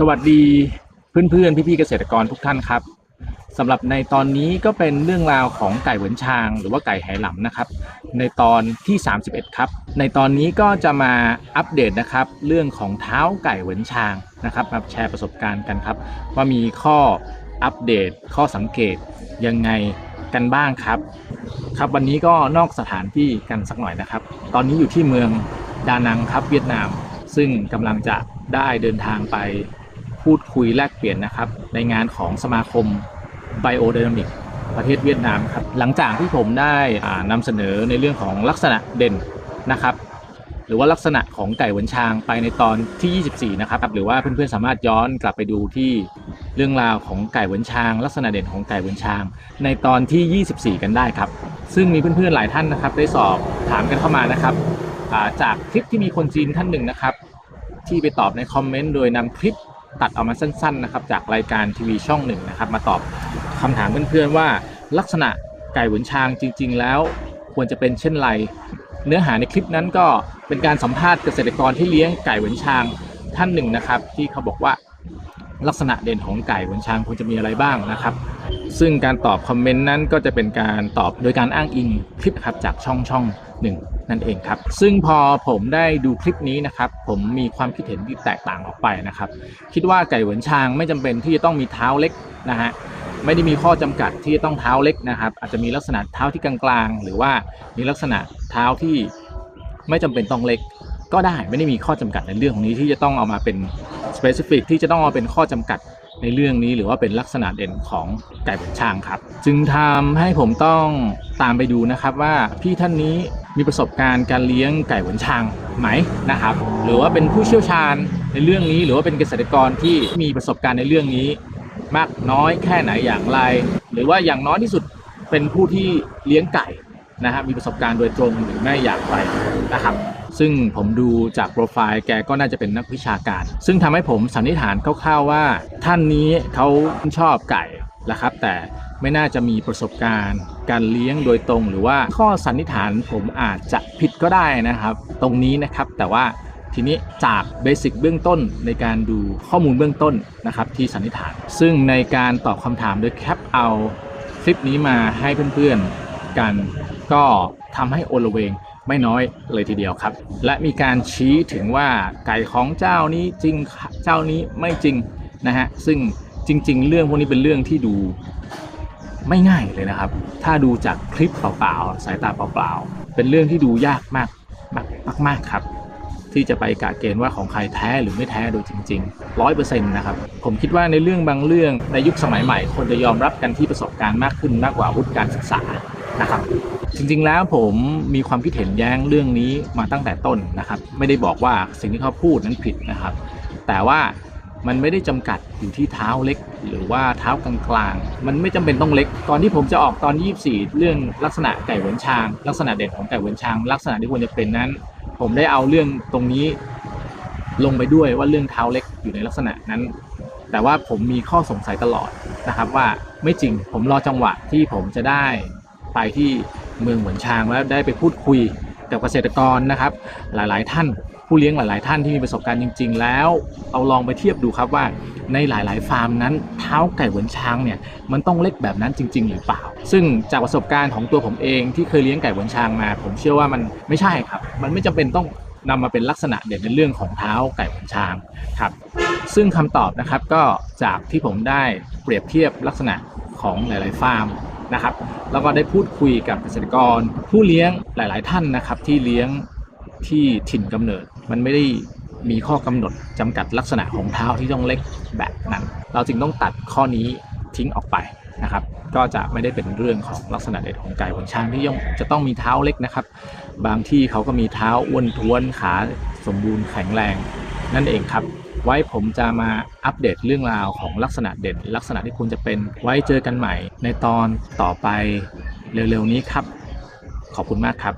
สวัสดีเพื่อนๆ พี่ๆเกษตรกรทุกท่านครับสำหรับในตอนนี้ก็เป็นเรื่องราวของไก่เหวินชาง หรือว่าไก่ไหหลำนะครับ ในตอนที่ 31 ครับ ในตอนนี้ก็จะมาอัปเดตนะครับ เรื่องของเท้าไก่เหวินชางนะครับมาแชร์ประสบการณ์กันครับ ว่ามีข้ออัปเดตข้อสังเกตยังไงกันบ้างครับ ครับวันนี้ก็นอกสถานที่กันสักหน่อยนะครับ ตอนนี้อยู่ที่เมืองดานังครับเวียดนาม ซึ่งกำลังจะได้เดินทางไป พูดคุยแลกเปลี่ยนนะครับ ในงานของสมาคมไบโอไดนามิกประเทศเวียดนามครับ หลังจากที่ผมได้อ่านำเสนอในเรื่องของลักษณะเด่นนะครับ หรือว่าลักษณะของไก่หวนชางไปในตอนที่ 24 นะครับ หรือว่าเพื่อนๆสามารถย้อนกลับไปดูที่เรื่องราวของไก่หวนชาง ลักษณะเด่นของไก่หวนชาง ในตอนที่ 24 กันได้ครับ ซึ่งมีเพื่อนๆหลายท่านนะครับ ได้สอบถามกันเข้ามานะครับจากคลิปที่มีคนจีนท่านหนึ่งนะครับ ที่ไปตอบในคอมเมนต์โดยนำคลิป ตัดออกมาสั้นๆนะครับจากรายการทีวีช่องหนึ่งนะครับ มาตอบคำถามเพื่อนๆว่า ลักษณะไก่หวนชางจริง ๆ แล้วควรจะเป็นเช่นไร เนื้อหาในคลิปนั้นก็เป็นการสัมภาษณ์เกษตรกรที่เลี้ยงไก่หวนชางท่านหนึ่งนะครับ ที่เขาบอกว่าลักษณะเด่นของไก่หวนชางควรจะมีอะไรบ้างนะครับ ซึ่งการตอบคอมเมนต์นั้นก็จะเป็นการตอบโดยการอ้างอิงคลิปครับจากช่องช่องหนึ่งนั่นเองครับ ซึ่งพอผมได้ดูคลิปนี้นะครับ ผมมีความคิดเห็นที่แตกต่างออกไปนะครับ คิดว่าไก่เหวินชางไม่จำเป็นที่จะต้องมีเท้าเล็กนะฮะไม่ได้มีข้อจำกัดที่จะต้องเท้าเล็กนะครับ อาจจะมีลักษณะเท้าที่กลางๆ หรือว่ามีลักษณะเท้าที่ไม่จำเป็นต้องเล็กก็ได้ไม่ได้มีข้อจำกัดในเรื่องของนี้ที่จะต้องเอามาเป็น specific ที่จะต้องเอาเป็นข้อจำกัด ในเรื่องนี้หรือว่าเป็นลักษณะเด่นของไก่เหวินชางครับ จึงทำให้ผมต้องตามไปดูนะครับว่าพี่ท่านนี้มีประสบการณ์การเลี้ยงไก่เหวนชางไหมนะครับ หรือว่าเป็นผู้เชี่ยวชาญในเรื่องนี้ หรือว่าเป็นเกษตรกรที่มีประสบการณ์ในเรื่องนี้ มากน้อยแค่ไหนอย่างไร หรือว่าอย่างน้อยที่สุดเป็นผู้ที่เลี้ยงไก่ นะฮะมีประสบการณ์โดยตรงหรือไม่อย่างไรนะครับ ซึ่งผมดูจากโปรไฟล์แกก็น่าจะเป็นนักวิชาการ ซึ่งทำให้ผมสันนิษฐานคร่าวๆว่า ท่านนี้เขาชอบไก่นะครับ แต่ไม่น่าจะมีประสบการณ์ การเลี้ยงโดยตรง หรือว่าข้อสันนิษฐานผมอาจจะผิดก็ได้นะครับ ตรงนี้นะครับแต่ว่าทีนี้จากเบสิกเบื้องต้นในการดูข้อมูลเบื้องต้นนะครับที่สันนิษฐาน ซึ่งในการตอบคำถามโดยแคปเอาคลิปนี้มาให้เพื่อนๆกัน ก็ทำให้โอลเวงไม่น้อยเลยทีเดียวครับ และมีการชี้ถึงว่าไก่ของเจ้านี้จริงเจ้านี้ไม่จริงนะฮะซึ่งจริง ๆ เรื่องพวกนี้เป็นเรื่องที่ดูไม่ง่ายเลยนะครับ ถ้าดูจากคลิปเปล่าๆสายตาเปล่าๆเป็นเรื่องที่ดูยากมากมากมากๆครับ ที่จะไปกะเกณฑ์ว่าของใครแท้หรือไม่แท้โดยจริงๆร้อยเปอร์เซ็นต์นะครับ ผมคิดว่าในเรื่องบางเรื่องในยุคสมัยใหม่ คนจะยอมรับกันที่ประสบการณ์มากขึ้นมากกว่าวุฒิการศึกษานะครับ จริง ๆ แล้วผมมีความคิดเห็นแย้งเรื่องนี้มาตั้งแต่ต้นนะครับ ไม่ได้บอกว่าสิ่งที่เขาพูดนั้นผิดนะครับ แต่ว่ามันไม่ได้จำกัดอยู่ที่เท้าเล็ก หรือว่าเท้ากลางๆ มันไม่จำเป็นต้องเล็กก่อนที่ผมจะออกตอน 24 เรื่องลักษณะไก่เหวนชาง ลักษณะเด่นของไก่เหวนชาง ลักษณะที่ควรจะเป็นนั้น ผมได้เอาเรื่องตรงนี้ลงไปด้วยว่าเรื่องเท้าเล็กอยู่ในลักษณะนั้น แต่ว่าผมมีข้อสงสัยตลอดนะครับว่าไม่จริงผมรอจังหวะที่ผมจะได้ไปที่ เมืองเหมือนชางแล้วได้ไปพูดคุยกับเกษตรกรนะครับ หลายๆ ท่านผู้เลี้ยงหลาย ๆ ท่านที่มีประสบการณ์จริง ๆ แล้วเอาลองไปเทียบดูครับว่าในหลาย ๆ ฟาร์มนั้นเท้าไก่เหมือนช้างเนี่ยมันต้องเล็กแบบนั้นจริง ๆ หรือเปล่า ซึ่งจากประสบการณ์ของตัวผมเองที่เคยเลี้ยงไก่เหมือนช้างมา ผมเชื่อว่ามันไม่ใช่ครับ มันไม่จำเป็นต้องนำมาเป็นลักษณะเด่นในเรื่องของเท้าไก่เหมือนช้างครับซึ่งคำตอบนะครับก็จากที่ผมได้เปรียบเทียบลักษณะของหลาย ๆ ฟาร์ม นะครับ แล้วก็ได้พูดคุยกับเกษตรกร ผู้เลี้ยงหลาย ๆ ท่านนะครับ ที่เลี้ยงที่ถิ่นกำเนิด มันไม่ได้มีข้อกำหนดจำกัดลักษณะของเท้าที่ต้องเล็กแบบนั้น เราจึงต้องตัดข้อนี้ทิ้งออกไปนะครับ ก็จะไม่ได้เป็นเรื่องของลักษณะเด่นของไก่ของช้างที่ย่อมจะต้องมีเท้าเล็กนะครับ บางที่เขาก็มีเท้าอ้วนท้วนขาสมบูรณ์แข็งแรงนั่นเองครับ ไว้ผมจะมาอัปเดตเรื่องราวของลักษณะเด่น ลักษณะที่คุณจะเป็นไว้เจอกันใหม่ในตอนต่อไปเร็วๆนี้ครับ ขอบคุณมากครับ